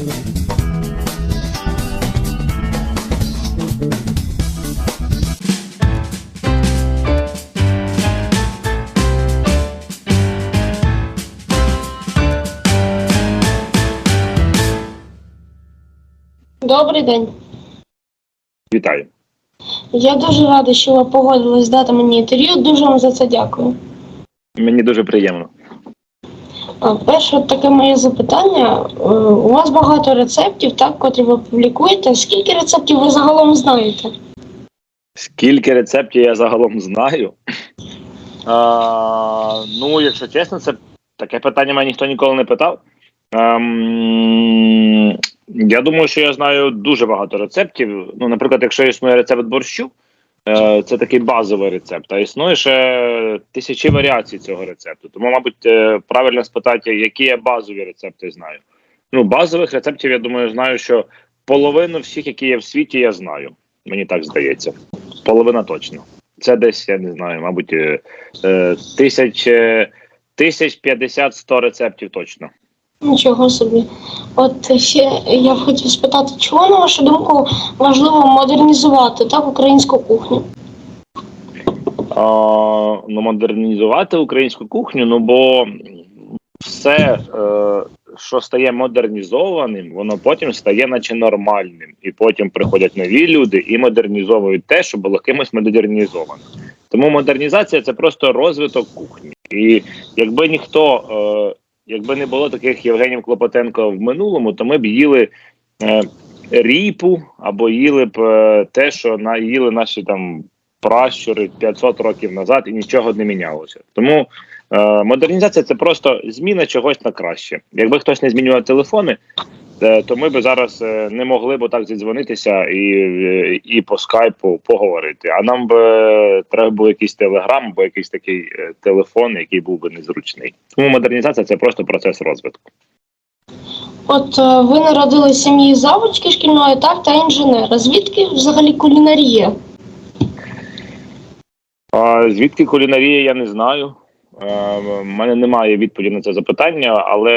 Добрий день. Вітаю. Я дуже рада, що ви погодились дати мені інтерв'ю. Дуже вам за це дякую. Мені дуже приємно. Перше таке моє запитання. Е, У вас багато рецептів, так, котрі ви публікуєте. Скільки рецептів ви загалом знаєте? Скільки рецептів я загалом знаю? А, ну, якщо чесно, це таке питання мене ніхто ніколи не питав. Ем, я думаю, що я знаю дуже багато рецептів. Ну, наприклад, якщо існує рецепт борщу, це такий базовий рецепт, а існує ще тисячі варіацій цього рецепту. Тому, мабуть, е, правильно спитати, які я базові рецепти знаю. Ну, базових рецептів, я думаю, знаю, що половину всіх, які є в світі, я знаю. Мені так здається. Половина точно. Це десь, я не знаю, мабуть, е, е, тисяч, е, тисяч п'ятдесят сто рецептів точно. Нічого собі. От ще я хотів спитати, чого, на вашу думку, важливо модернізувати так, українську кухню? А, ну, модернізувати українську кухню, ну бо все, е, що стає модернізованим, воно потім стає наче нормальним. І потім приходять нові люди і модернізовують те, що було кимось модернізовано. Тому модернізація це просто розвиток кухні. І якби ніхто, е, якби не було таких Євгенів Клопотенко в минулому, то ми б їли е, ріпу або їли б е, те, що на, їли наші там пращури 500 років назад, і нічого не мінялося. Тому модернізація це просто зміна чогось на краще. Якби хтось не змінював телефони, е, то ми б зараз е, не могли б так зідзвонитися і, е, і по скайпу поговорити. А нам е, треба був якийсь телеграм або якийсь такий е, телефон, який був би незручний. Тому модернізація це просто процес розвитку. От е, ви народились в сім'ї завучки шкільної, так, та інженера. Звідки взагалі кулінарія? А звідки кулінарія, я не знаю. У мене немає відповіді на це запитання, але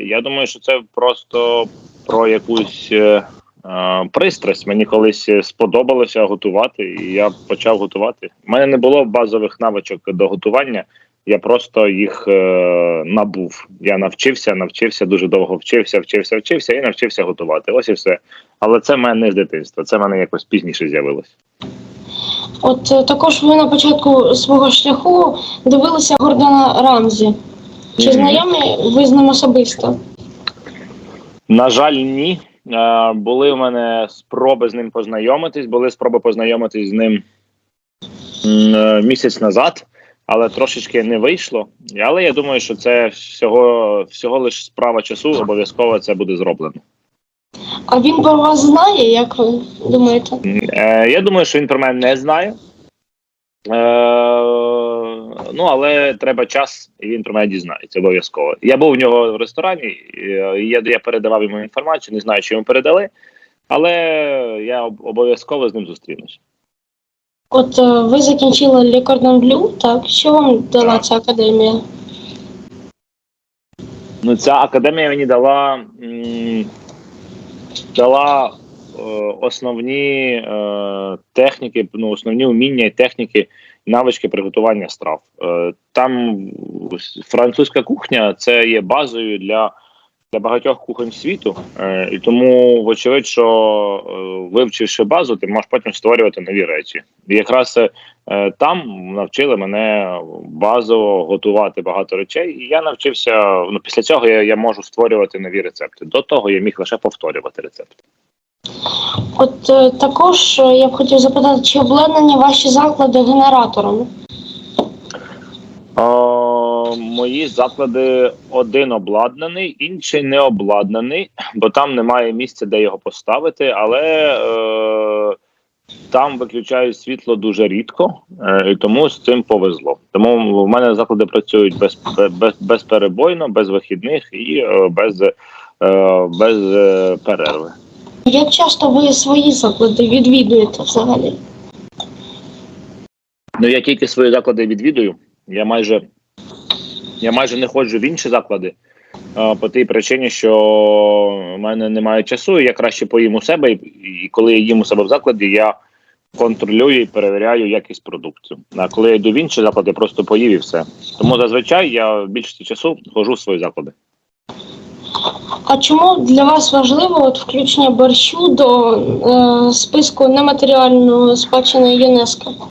я думаю, що це просто про якусь е, е, пристрасть. Мені колись сподобалося готувати, і я почав готувати. У мене не було базових навичок до готування. Я просто їх е, набув. Я навчився, навчився дуже довго вчився, вчився, вчився і навчився готувати. Ось і все. Але це в мене не з дитинства. Це в мене якось пізніше з'явилось. От е, також ви на початку свого шляху дивилися Гордона Рамзі. Чи знайомі ви з ним особисто? На жаль, ні. Е, були в мене спроби з ним познайомитись, були спроби познайомитись з ним е, місяць назад, але трошечки не вийшло. Але я думаю, що це всього, всього лише справа часу, обов'язково це буде зроблено. А він про вас знає, як ви думаєте? Е, я думаю, що він про мене не знає. Е, ну, але треба час, і він про мене дізнається обов'язково. Я був у нього в ресторані, і, е, я, я передавав йому інформацію, не знаю, чи йому передали, але я обов'язково з ним зустрінуся. От е, ви закінчили Bleu, так? Що вам дала ця академія? Ну, ця академія мені дала, м, дала е, основні е, техніки, ну, основні уміння і техніки, навички приготування страв. Е, там французька кухня це є базою для, для багатьох кухонь світу, е, і тому, вочевидь, що е, вивчивши базу, ти можеш потім створювати нові речі. І якраз е, Там навчили мене базово готувати багато речей, і я навчився. Ну після цього я, я можу створювати нові рецепти. До того я міг лише повторювати рецепти. От також я б хотів запитати, чи обладнані ваші заклади генераторами? О, мої заклади один обладнаний, інший не обладнаний, бо там немає місця, де його поставити. Але е, там виключають світло дуже рідко, е, і тому з цим повезло. Тому в мене заклади працюють без, без, безперебойно, без вихідних і е, без, е, без е, перерви. Як часто ви свої заклади відвідуєте взагалі? Ну я тільки свої заклади відвідую. Я майже я майже не ходжу в інші заклади. е, по тій причині, що в мене немає часу, і я краще поїм у себе, і, коли я їм у себе в закладі, я контролюю і перевіряю якість продукту. А коли я йду в інші заклади, я просто поїв і все. Тому зазвичай я більшості часу ходжу в свої заклади. А чому для вас важливо от включення борщу до е, списку нематеріальної спадщини ЮНЕСКО?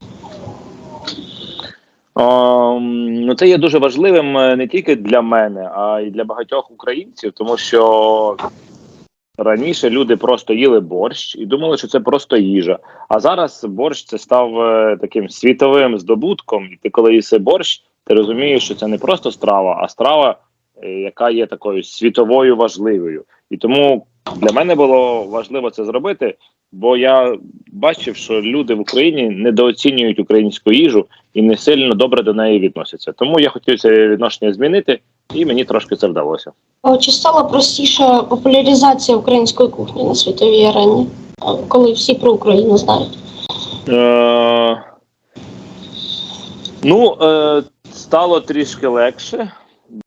Ну, це є дуже важливим е, не тільки для мене, а й для багатьох українців, тому що раніше люди просто їли борщ і думали, що це просто їжа. А зараз борщ це став е, таким світовим здобутком. І ти, коли їси борщ, ти розумієш, що це не просто страва, а страва, е, яка є такою світовою важливою. І тому для мене було важливо це зробити, бо я бачив, що люди в Україні недооцінюють українську їжу і не сильно добре до неї відносяться. Тому я хотів це відношення змінити, і мені трошки це вдалося. Чи стала простіша популяризація української кухні на світовій арені, коли всі про Україну знають? Е, ну, е, стало трішки легше,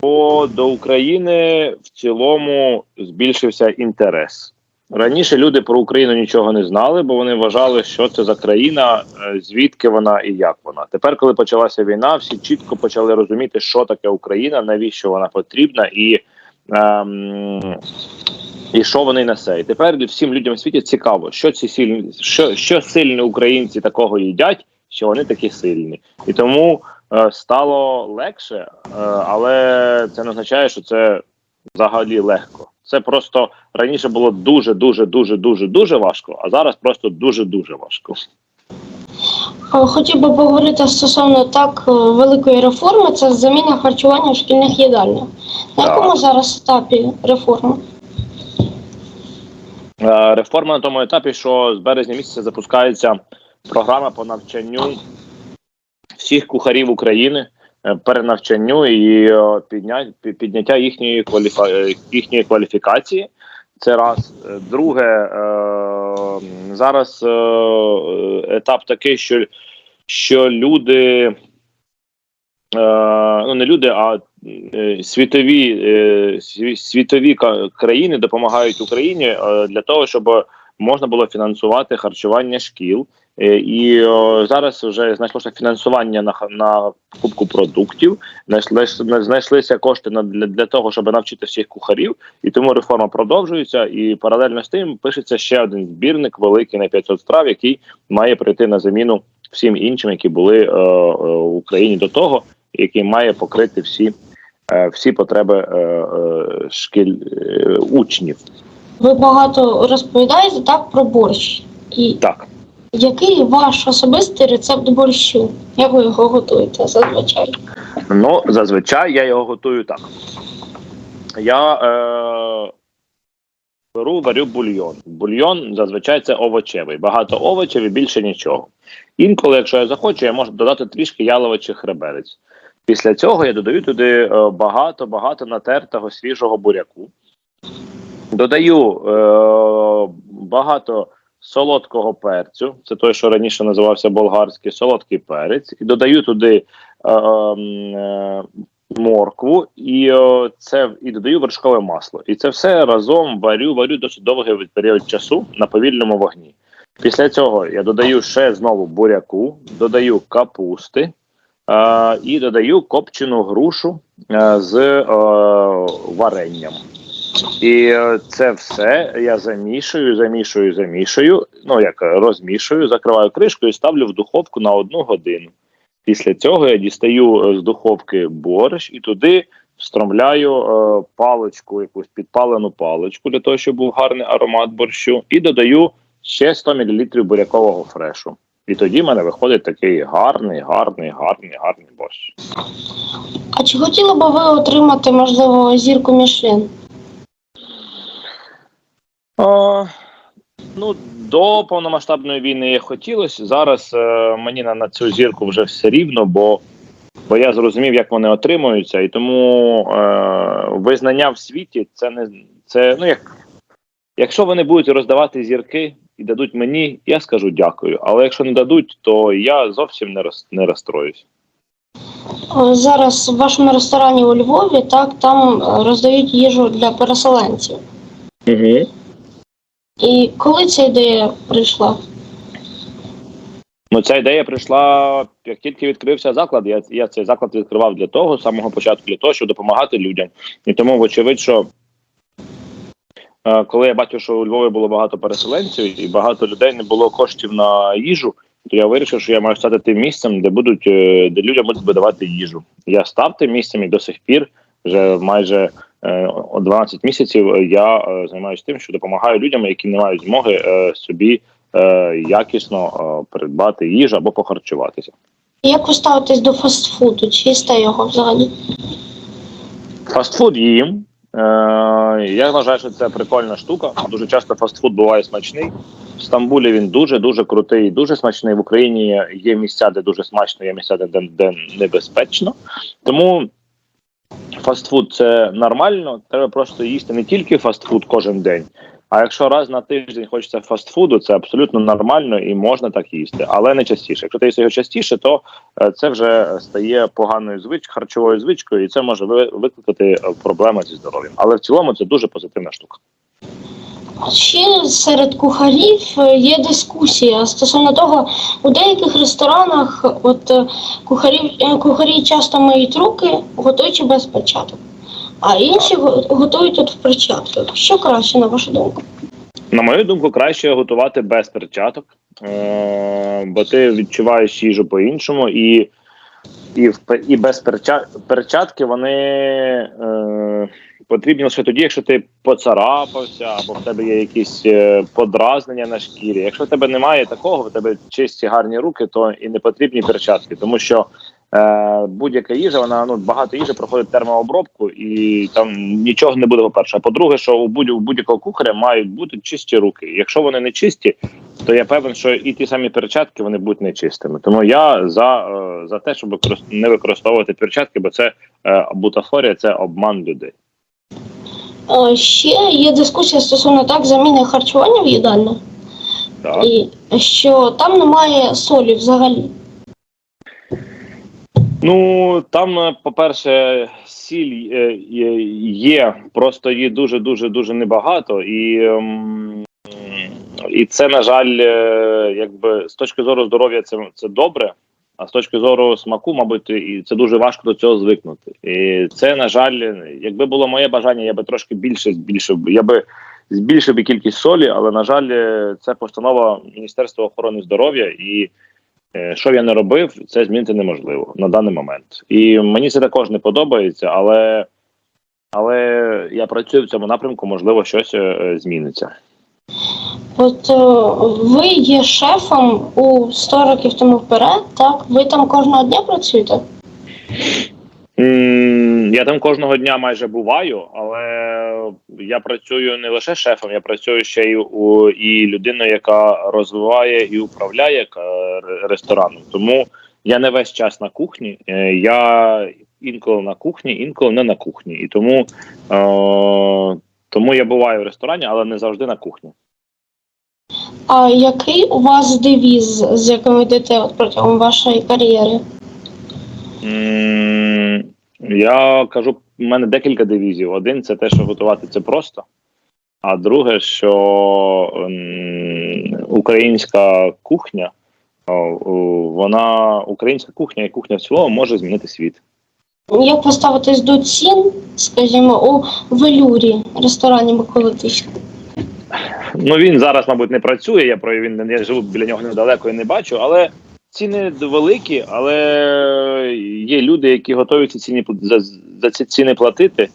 бо до України в цілому збільшився інтерес. Раніше люди про Україну нічого не знали, бо вони вважали, що це за країна, е, звідки вона і як вона. Тепер, коли почалася війна, всі чітко почали розуміти, що таке Україна, навіщо вона потрібна і. Ем, і що вони несе. І тепер всім людям в світі цікаво, що ці сильні, що, що сильні українці такого їдять, що вони такі сильні. І тому стало легше, е, але це не означає, що це взагалі легко. Це просто раніше було дуже, дуже, дуже, дуже, дуже важко, а зараз просто дуже, дуже важко. Хотів би поговорити стосовно так е, великої реформи, це заміна харчування в шкільних їдальнях. На Так. якому зараз етапі реформи? Е, Реформа на тому етапі, що з березня місяця запускається програма по навчанню всіх кухарів України, е, перенавчанню і е, підняття їхньої кваліфа... е, їхньої кваліфікації. Це раз. Друге, зараз етап такий, що, що люди, ну не люди, а світові, світові країни допомагають Україні для того, щоб можна було фінансувати харчування шкіл. Е, І о, зараз вже знайшлося фінансування на на кубку продуктів. Знайшлися, знайшлися кошти на для, для того, щоб навчити всіх кухарів, і тому реформа продовжується. І паралельно з тим пишеться ще один збірник великий на 500 страв, який має прийти на заміну всім іншим, які були е, е, в Україні до того, який має покрити всі, е, всі потреби е, е, шкіль е, учнів. Ви багато розповідаєте так про борщ. І Так. який ваш особистий рецепт борщу? Як ви його готуєте зазвичай? Ну, зазвичай я його готую так. Я е, беру, варю бульйон. Бульйон зазвичай це овочевий. Багато овочів і більше нічого. Інколи, якщо я захочу, я можу додати трішки яловичих хреберець. Після цього я додаю туди е, багато-багато натертого свіжого буряку. Додаю е, багато солодкого перцю, це той, що раніше називався болгарський солодкий перець, і додаю туди е, е, моркву і е, це і додаю вершкове масло. І це все разом варю, варю досить довгий період часу на повільному вогні. Після цього я додаю ще знову буряку, додаю капусти е, і додаю копчену грушу е, з е, варенням. І е, це все я замішую, замішую, замішую. Ну як е, розмішую, закриваю кришкою і ставлю в духовку на одну годину. Після цього я дістаю е, з духовки борщ і туди встромляю е, паличку, якусь підпалену паличку для того, щоб був гарний аромат борщу, і додаю ще 100 мл бурякового фрешу. І тоді в мене виходить такий гарний, гарний, гарний, гарний борщ. А чи хотіли би ви отримати, можливо, зірку Мішлен? А, ну, до повномасштабної війни хотілося. Зараз е, мені на, на цю зірку вже все рівно, бо, бо я зрозумів, як вони отримуються, і тому е, визнання в світі це не це. Ну як якщо вони будуть роздавати зірки і дадуть мені, я скажу дякую. Але якщо не дадуть, то я зовсім не роз, не розстроюсь. Зараз в вашому ресторані у Львові, так, там е, роздають їжу для переселенців. Угу. І коли ця ідея прийшла? Ну, ця ідея прийшла, як тільки відкрився заклад. Я, я цей заклад відкривав для того, з самого початку, для того, щоб допомагати людям. І тому, вочевидь, що е, коли я бачив, що у Львові було багато переселенців і багато людей не було коштів на їжу, то я вирішив, що я маю стати тим місцем, де будуть е, де людям будуть видавати їжу. Я став тим місцем і до сих пір, вже майже 12 місяців, я е, займаюся тим, що допомагаю людям, які не мають змоги е, собі е, якісно е, придбати їжу або похарчуватися. Як ви ставитесь до фастфуду? Чи їсте його взагалі? Фастфуд їм. Е, я вважаю, що це прикольна штука. Дуже часто фастфуд буває смачний. В Стамбулі він дуже дуже крутий, і дуже смачний. В Україні є місця, де дуже смачно, є місця, де, де небезпечно. Тому фастфуд це нормально. Треба просто їсти не тільки фастфуд кожен день. А якщо раз на тиждень хочеться фастфуду, це абсолютно нормально і можна так їсти, але не частіше. Якщо ти їсти його частіше, то е, це вже стає поганою звичкою, харчовою звичкою, і це може викликати е, проблеми зі здоров'ям. Але в цілому це дуже позитивна штука. Ще серед кухарів е, є дискусія стосовно того, у деяких ресторанах от е, кухарів, е, кухарі часто миють руки, готуючи без перчаток, а інші готують от в перчатках. Що краще, на вашу думку? На мою думку, краще готувати без перчаток, бо ти відчуваєш їжу по-іншому, і, і, і без перчатки вони потрібні лише тоді, якщо ти поцарапався, або в тебе є якісь е, подразнення на шкірі. Якщо в тебе немає такого, в тебе чисті гарні руки, то і не потрібні перчатки, тому що. Е, будь-яка їжа, вона ну багато їжі проходить термообробку, і там нічого не буде. По перше. А по-друге, що у будь у будь-якого кухаря мають бути чисті руки. Якщо вони не чисті, то я певен, що і ті самі перчатки вони будуть нечистими. Тому я за, е, за те, щоб не використовувати перчатки, бо це бутафорія, це обман людей. Ще є дискусія стосовно так заміни харчування в їдальні, Так. і що там немає солі взагалі. Ну там, по-перше, сіль е, є- є, просто її дуже дуже дуже небагато, і, ем, і це, на жаль, е, якби з точки зору здоров'я, це, це добре. А з точки зору смаку, мабуть, і це дуже важко до цього звикнути. І це, на жаль, якби було моє бажання, я би трошки більше збільшив. Я би збільшив би кількість солі, але на жаль, це постанова Міністерства охорони здоров'я і. Е, Що я не робив, це змінити неможливо на даний момент. І мені це також не подобається, але, але я працюю в цьому напрямку, можливо, щось е, зміниться. От е, ви є шефом у 100 років тому вперед, так? Ви там кожного дня працюєте? Я там кожного дня майже буваю, але я працюю не лише шефом, я працюю ще й у і людиною, яка розвиває і управляє е, рестораном. Тому я не весь час на кухні. е, Я інколи на кухні, інколи не на кухні. І тому, е, тому я буваю в ресторані, але не завжди на кухні. А який у вас девіз, з яким ви йдете от протягом вашої кар'єри? М, Я кажу, в мене декілька девізів. Один це те, що готувати це просто. А друге, що м, українська кухня, о, о, вона українська кухня і кухня в цілому може змінити світ. Як ви ставитесь до цін, скажімо, у велюрі ресторані Миколи Тищенка? Ну він зараз, мабуть, не працює. Я про він я живу біля нього недалеко і не бачу, але ціни великі, але є люди, які готові ці ціни за, за ці ціни платити.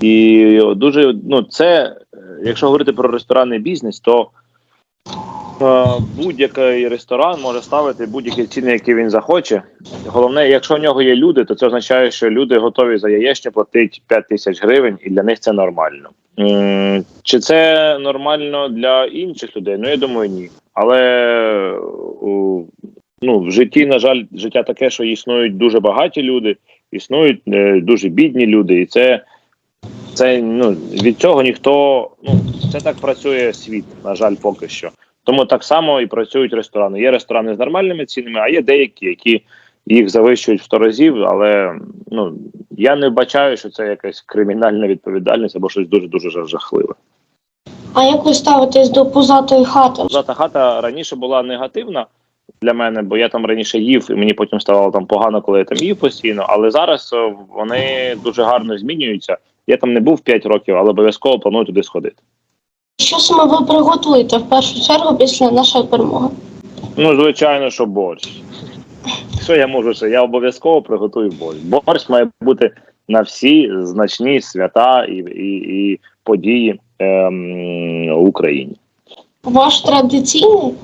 І дуже ну це, якщо говорити про ресторанний бізнес, то е, будь-який ресторан може ставити будь-які ціни, які він захоче. Головне, якщо в нього є люди, то це означає, що люди готові за яєчню платити 5 тисяч гривень, і для них це нормально. Чи це нормально для інших людей? Ну я думаю, ні. Але ну, в житті, на жаль, життя таке, що існують дуже багаті люди, існують е, дуже бідні люди, і це, це ну, від цього ніхто. Ну, це так працює світ, на жаль, поки що. Тому так само і працюють ресторани. Є ресторани з нормальними цінами, а є деякі, які їх завищують в 100 разів, але ну я не бачаю, що це якась кримінальна відповідальність або щось дуже дуже жахливе. А як ви ставитесь до пузатої хати? Зата хата раніше була негативна для мене, бо я там раніше їв, і мені потім ставало там погано, коли я там їв постійно. Але зараз вони дуже гарно змінюються. Я там не був 5 років, але обов'язково планую туди сходити. Що саме ви приготуєте в першу чергу після нашої перемоги? Ну, звичайно, що борщ. Що я можу ще? Я обов'язково приготую борщ. Борщ має бути на всі значні свята і, і, і події ем, в Україні. Ваш традиційний?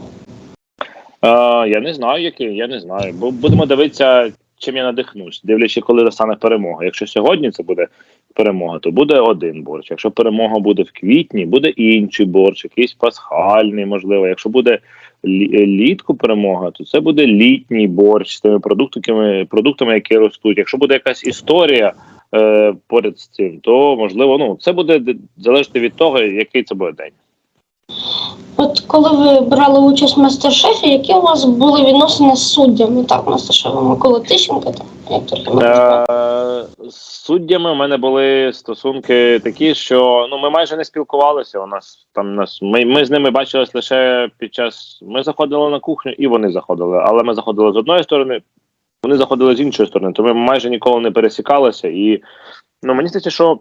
Е, я не знаю, який, я не знаю. Будемо дивитися, чим я надихнусь, дивлячись, коли настане перемога. Якщо сьогодні це буде перемога, то буде один борщ. Якщо перемога буде в квітні, буде інший борщ, якийсь пасхальний, можливо. Якщо буде літку перемога, то це буде літній борщ з тими продуктами, продуктами, які ростуть. Якщо буде якась історія е, поряд з цим, то можливо, ну це буде залежати від того, який це буде день. От коли ви брали участь в мастер-шефі, які у вас були відносини з суддями? Так, мастер-шеф Микола Тищенко, Віктор Е, з суддями у мене були стосунки такі, що ну ми майже не спілкувалися. У нас там нас ми, ми з ними бачились лише під час. Ми заходили на кухню, і вони заходили. Але ми заходили з одної сторони, вони заходили з іншої сторони. То ми майже ніколи не пересікалися. І ну мені здається, що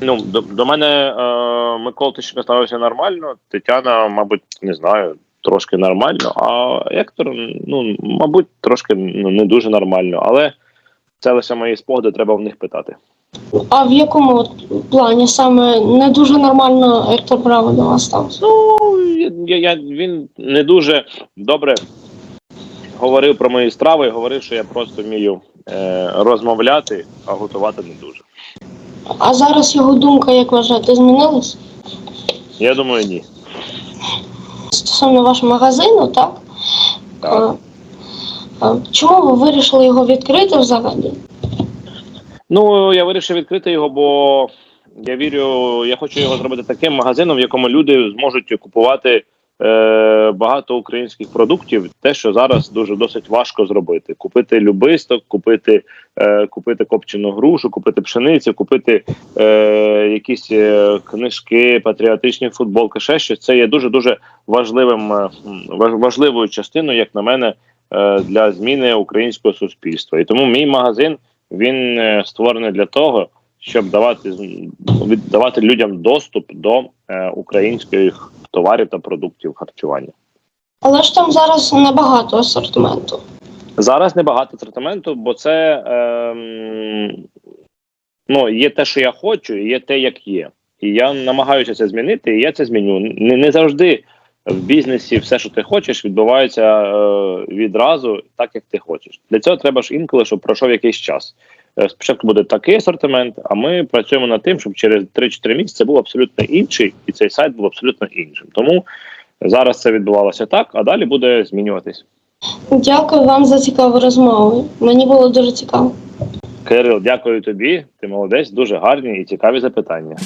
ну до, до мене е, Микола Тищенко ставився нормально. Тетяна, мабуть, не знаю. Трошки нормально, а Ектор, ну мабуть, трошки ну, не дуже нормально, але це лише мої спогади, треба в них питати. А в якому плані саме не дуже нормально Ектор Браво до вас ставився? Ну я, я він не дуже добре говорив про мої страви, говорив, що я просто вмію е, розмовляти, а готувати не дуже. А зараз його думка, як вважаєте, змінилась? Я думаю, ні. Стосовно вашого магазину, так? Так. А, а чому ви вирішили його відкрити взагалі? Ну я вирішив відкрити його, бо я вірю, я хочу його зробити таким магазином, в якому люди зможуть купувати е, багато українських продуктів. Те, що зараз дуже досить важко зробити: купити любисток, купити, е, купити копчену грушу, купити пшеницю, купити е, якісь е, книжки, патріотичні футболки, ще щось. Це є дуже дуже важливим е, важливою частиною, як на мене, е, для зміни українського суспільства. І тому мій магазин він е, створений для того, щоб давати віддавати людям доступ до е, українських товарів та продуктів харчування. Але ж там зараз небагато асортименту. Зараз небагато асортименту, бо це ем, ну, є те, що я хочу, і є те, як є. І я намагаюся це змінити, і я це зміню. Не, не завжди в бізнесі все, що ти хочеш, відбувається е, відразу так, як ти хочеш. Для цього треба ж інколи, щоб пройшов якийсь час. Е, Спочатку буде такий асортимент, а ми працюємо над тим, щоб через 3-4 місяці був абсолютно інший, і цей сайт був абсолютно іншим. Тому зараз це відбувалося так, а далі буде змінюватись. Дякую вам за цікаву розмову. Мені було дуже цікаво. Кирил, дякую тобі. Ти молодець, дуже гарні і цікаві запитання.